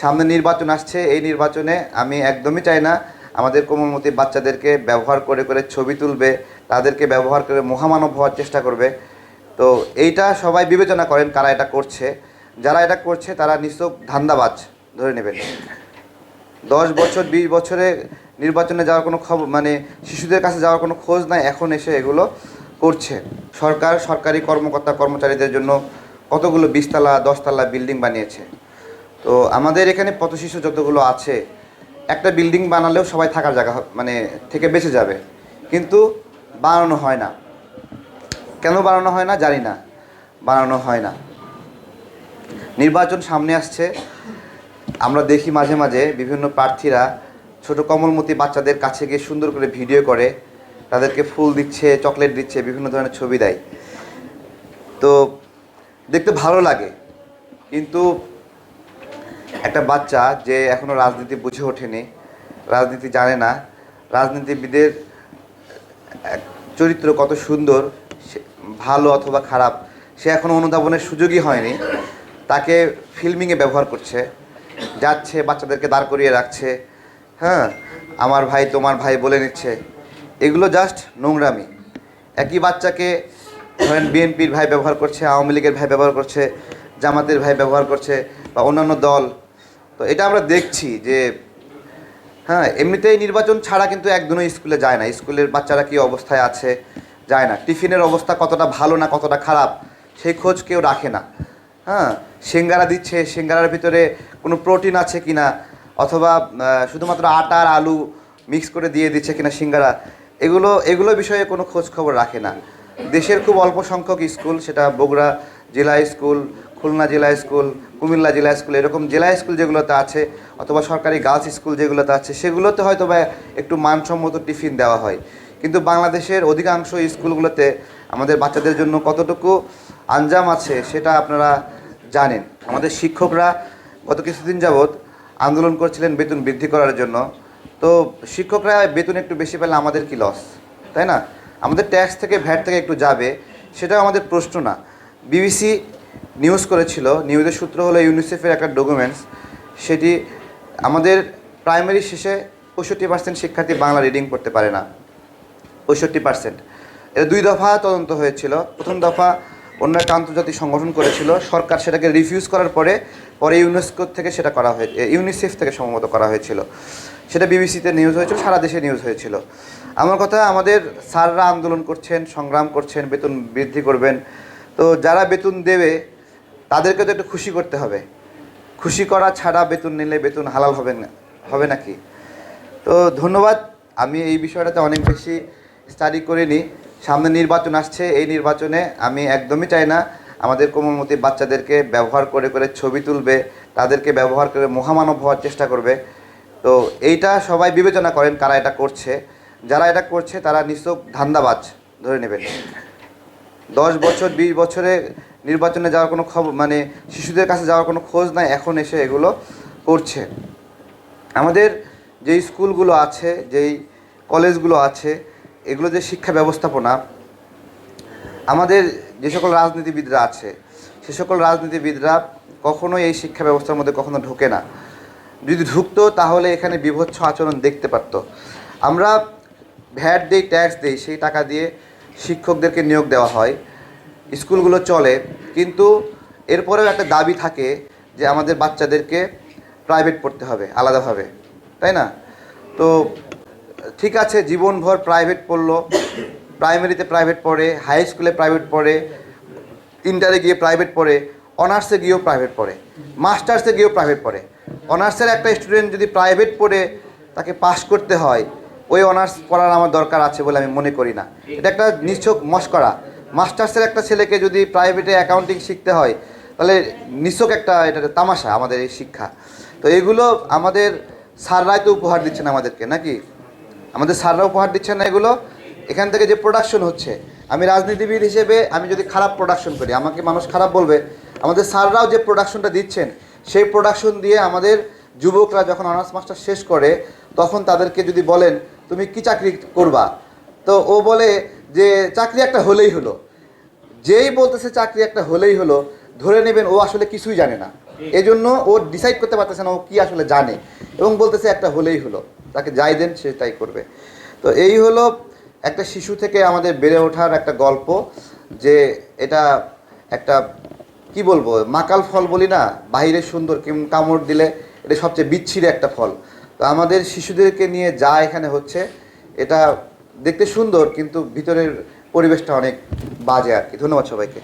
সামনে নির্বাচন আসছে, এই নির্বাচনে আমি একদমই চাই না আমাদের কোমলমতি বাচ্চাদেরকে ব্যবহার করে করে ছবি তুলবে, তাদেরকে ব্যবহার করে মহামানব হওয়ার চেষ্টা করবে। তো এইটা সবাই বিবেচনা করেন কারা এটা করছে। যারা এটা করছে তারা নিশ্চক ধান্দাবাজ, ধরে নেবেন। দশ বছর, বিশ বছরে নির্বাচনে যাওয়ার কোনো খবর মানে শিশুদের কাছে যাওয়ার কোনো খোঁজ নাই, এখন এসে এগুলো করছে। সরকার, সরকারি কর্মকর্তা, কর্মচারীদের জন্য কতগুলো বিশতলা, দশতলা বিল্ডিং বানিয়েছে। তো আমাদের এখানে পথ যতগুলো আছে, একটা বিল্ডিং বানালেও সবাই থাকার জায়গা মানে থেকে বেঁচে যাবে। কিন্তু বানানো হয় না। কেন বানানো হয় না? জানি না। বানানো হয় না। নির্বাচন সামনে আসছে। আমরা দেখি মাঝে মাঝে বিভিন্ন প্রার্থীরা ছোট কমলমতি বাচ্চাদের কাছে গিয়ে সুন্দর করে ভিডিও করে, তাদেরকে ফুল দিচ্ছে, চকলেট দিচ্ছে, বিভিন্ন ধরনের ছবি দেয়। তো দেখতে ভালো লাগে। কিন্তু একটা বাচ্চা যে এখনও রাজনীতি বুঝে ওঠেনি, রাজনীতি জানে না, রাজনীতিবিদের চরিত্র কত সুন্দর ভালো অথবা খারাপ, সে এখনও অনুধাবনের সুযোগই হয়নি। তাকে ফিল্মিংয়ে ব্যবহার করছে, যাচ্ছে, বাচ্চাদেরকে দাঁড় করিয়ে রাখছে। হ্যাঁ আমার ভাই তোমার ভাই বলে নিচ্ছে। এগুলো জাস্ট নোংরামি। একই বাচ্চাকে ধরেন বিএনপির ভাই ব্যবহার করছে, আওয়ামী লীগের ভাই ব্যবহার করছে, জামাতের ভাই ব্যবহার করছে বা অন্যান্য দল তো এটা আমরা দেখছি যে হ্যাঁ এমনিতেই নির্বাচন ছাড়া কিন্তু একদিনও স্কুলে যায় না। স্কুলের বাচ্চারা কী অবস্থায় আছে যায় না। টিফিনের অবস্থা কতটা ভালো না কতটা খারাপ, সেই খোঁজ কেউ রাখে না। হ্যাঁ সিঙ্গারা দিচ্ছে, সিঙ্গারার ভিতরে কোনো প্রোটিন আছে কি না অথবা শুধুমাত্র আটা আর আলু মিক্স করে দিয়ে দিচ্ছে কিনা সিঙ্গারা, এগুলো এগুলো বিষয়ে কোনো খোঁজ খবর রাখে না। দেশের খুব অল্প সংখ্যক স্কুল, সেটা বগুড়া জেলা স্কুল খুলনা জেলা স্কুল, কুমিল্লা জেলা স্কুল, এরকম জেলা স্কুল যেগুলোতে আছে, অথবা সরকারি গার্লস স্কুল যেগুলোতে আছে, সেগুলোতে হয়তো বা একটু মানসম্মত টিফিন দেওয়া হয়। কিন্তু বাংলাদেশের অধিকাংশ স্কুলগুলোতে আমাদের বাচ্চাদের জন্য কতটুকু আঞ্জাম আছে সেটা আপনারা জানেন। আমাদের শিক্ষকরা গত কিছুদিন যাবৎ আন্দোলন করছিলেন বেতন বৃদ্ধি করার জন্য। তো শিক্ষকরা বেতন একটু বেশি পেলে আমাদের কি লস তাই না? আমাদের ট্যাক্স থেকে ভ্যাট থেকে একটু যাবে, সেটাও আমাদের প্রশ্ন না। বিবিসি নিউজ করেছিল, নিউজের সূত্র হলো ইউনিসেফের একটা ডকুমেন্টস সেটি আমাদের প্রাইমারি শেষে পঁয়ষট্টি পার্সেন্ট শিক্ষার্থী বাংলা রিডিং করতে পারে না। পঁয়ষট্টি পার্সেন্ট এটা দুই দফা তদন্ত হয়েছিল। প্রথম দফা অন্য একটা আন্তর্জাতিক সংগঠন করেছিল। সরকার সেটাকে রিফিউজ করার পরে পরে ইউনেস্কো থেকে সেটা করা হয়ে ইউনিসেফ থেকে সম্ভবত করা হয়েছিল। সেটা বিবিসিতে নিউজ হয়েছিল, সারা দেশে নিউজ হয়েছিল। আমার কথা, আমাদের স্যাররা আন্দোলন করছেন, সংগ্রাম করছেন, বেতন বৃদ্ধি করবেন। তো যারা বেতন দেবে তাদেরকে তো একটু খুশি করতে হবে। খুশি করা ছাড়া বেতন নিলে বেতন হালাল হবে না, হবে নাকি? তো ধন্যবাদ, আমি এই বিষয়টাতে অনেক বেশি স্টাডি করিনি। সামনে নির্বাচন আসছে, এই নির্বাচনে আমি একদমই চাই না আমাদের কোমলমতি বাচ্চাদেরকে ব্যবহার করে করে ছবি তুলবে, তাদেরকে ব্যবহার করে মহামানব হওয়ার চেষ্টা করবে। তো এইটা সবাই বিবেচনা করেন কারা এটা করছে। যারা এটা করছে তারা নিশ্চক ধান্দাবাজ, ধরে নেবেন। দশ বছর, বিশ বছরে নির্বাচনে যাওয়ার কোনো খবর মানে শিশুদের কাছে যাওয়ার কোনো খোঁজ নাই, এখন এসে এগুলো করছে। আমাদের যেই স্কুলগুলো আছে, যেই কলেজগুলো আছে, এগুলো যে শিক্ষা ব্যবস্থাপনা, আমাদের যে সকল রাজনীতিবিদরা আছে, সে সকল রাজনীতিবিদরা কখনোই এই শিক্ষা ব্যবস্থার মধ্যে কখনো ঢোকে না। যদি ঢুকতো, তাহলে এখানে বিভৎস আচরণ দেখতে পারতো। আমরা ভ্যাট দিই, ট্যাক্স দিই, সেই টাকা দিয়ে শিক্ষকদেরকে নিয়োগ দেওয়া হয়। স্কুলগুলো চলে, কিন্তু এরপরেও একটা দাবি থাকে যে আমাদের বাচ্চাদেরকে প্রাইভেট পড়তে হবে, আলাদাভাবে, তাই না? তো ঠিক আছে, জীবনভর প্রাইভেট পড়ল প্রাইমারিতে প্রাইভেট পড়ে হাই স্কুলে প্রাইভেট পড়ে ইন্টারে গিয়ে প্রাইভেট পড়ে অনার্সে গিয়েও প্রাইভেট পড়ে মাস্টার্সে গিয়েও প্রাইভেট পড়ে। অনার্সের একটা স্টুডেন্ট যদি প্রাইভেট পড়ে, তাকে পাশ করতে হয়, ওই অনার্স পড়ার আমার দরকার আছে বলে আমি মনে করি না। এটা একটা নিছক মস্করা। মাস্টার্সের একটা ছেলেকে যদি প্রাইভেটে অ্যাকাউন্টিং শিখতে হয়, তাহলে নিছক একটা এটা তামাশা আমাদের এই শিক্ষা। তো এগুলো আমাদের স্যাররাই তো উপহার দিচ্ছেন আমাদেরকে, নাকি? আমাদের স্যাররা উপহার দিচ্ছেন না এগুলো। এখান থেকে যে প্রোডাকশন হচ্ছে, আমি রাজনীতিবিদ হিসেবে আমি যদি খারাপ প্রোডাকশন করি, আমাকে মানুষ খারাপ বলবে, আমাদের স্যাররাও যে প্রোডাকশনটা দিচ্ছেন, সেই প্রোডাকশন দিয়ে আমাদের যুবকরা যখন অনার্স মাস্টার শেষ করে, তখন তাদেরকে যদি বলেন, তুমি কি চাকরি করবা? তো ও বলে যে, চাকরি একটা হলেই হলো। যেই বলতেছে চাকরি একটা হলেই হলো, ধরে নেবেন ও আসলে কিছুই জানে না। এই জন্য ও ডিসাইড করতে পারতেছে না ও কি আসলে জানে। এবং বলতেছে একটা হলেই হলো। তাকে যাই দেন, সে তাই করবে। তো এই হলো একটা শিশু থেকে আমাদের বেড়ে ওঠার একটা গল্প, যে এটা একটা, কি বলব, মাকাল ফল বলি না বাইরে সুন্দর কিম কামড় দিলে এটা সবচেয়ে বিচ্ছিরি একটা ফল। তো আমাদের শিশুদেরকে নিয়ে যা এখানে হচ্ছে, এটা দেখতে সুন্দর, কিন্তু ভিতরের পরিবেশটা অনেক বাজে আর কি। ধন্যবাদ সবাইকে।